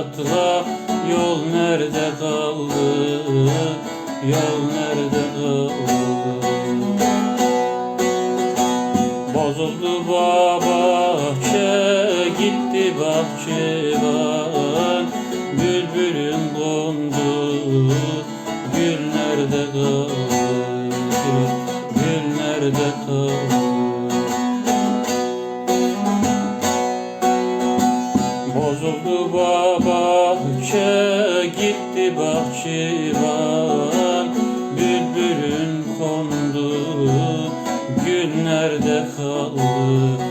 gidişatla yol nerede kaldı, yol nerede kaldı? Bozuldu bahçe, gitti bahçıvan Bülbülün kondu, gül nerede kaldı, gül nerede kaldı gitti bahçıvan Bülbülün kondu, gül nerede kaldı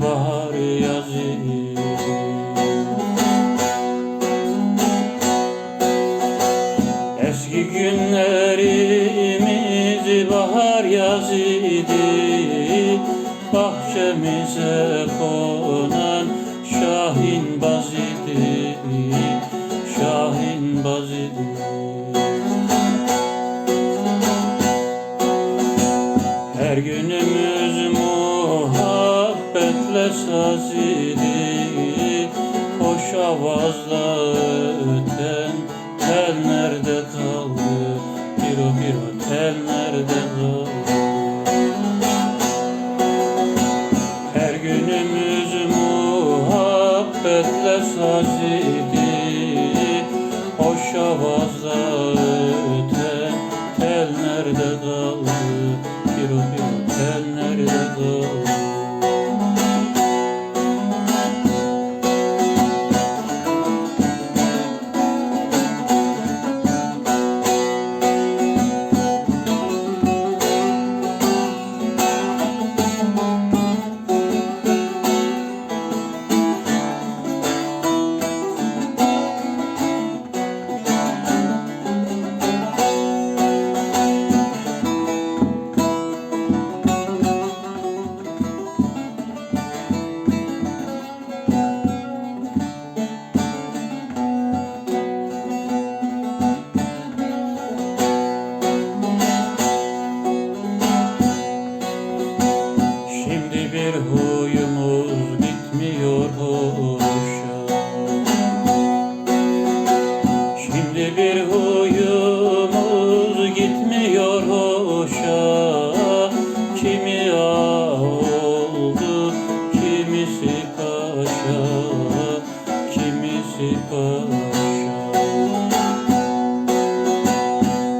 bahar yazı Eski günlerimiz bahar yazıydı. Bahçemize konan Şahin bazidi muhabbetle saz idi Hoş avazla öten tel nerede kaldı? Piro piro tel nerede kaldı? Her günümüz muhabbetle saz idi Hoş avazla öten tel nerede kaldı home.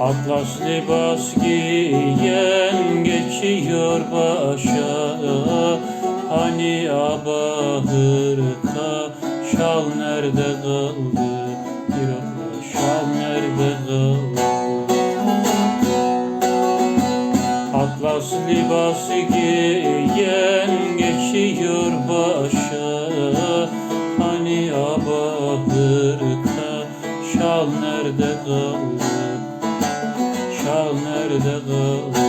Atlas libas giyen geçiyor başa. Hani abahırka şal nerede kaldı? Bir şal nerede kaldı? Atlas libas giyen geçiyor başa. Hani abahırka şal nerede kaldı geride kalır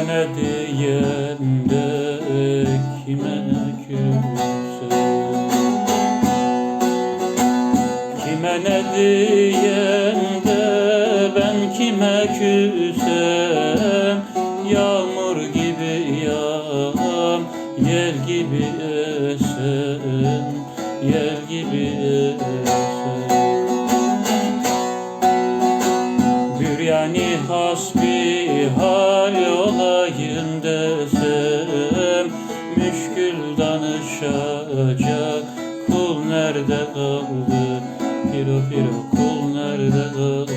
Kime diyen de kime ne kimse Kime ne diyen de ben kime küsem? Yağmur gibi yağan yel gibi esen Yel gibi esen danışacak Kul nerede kaldı? Piro piro kul nerede kaldı?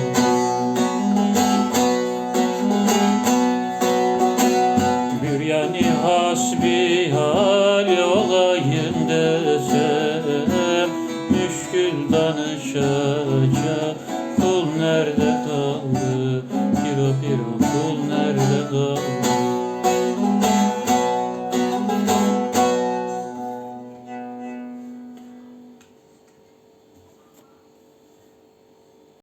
Büryani hasbi hal olayım desem Müşkül danışacak Kul nerede kaldı? Piro piro kul nerede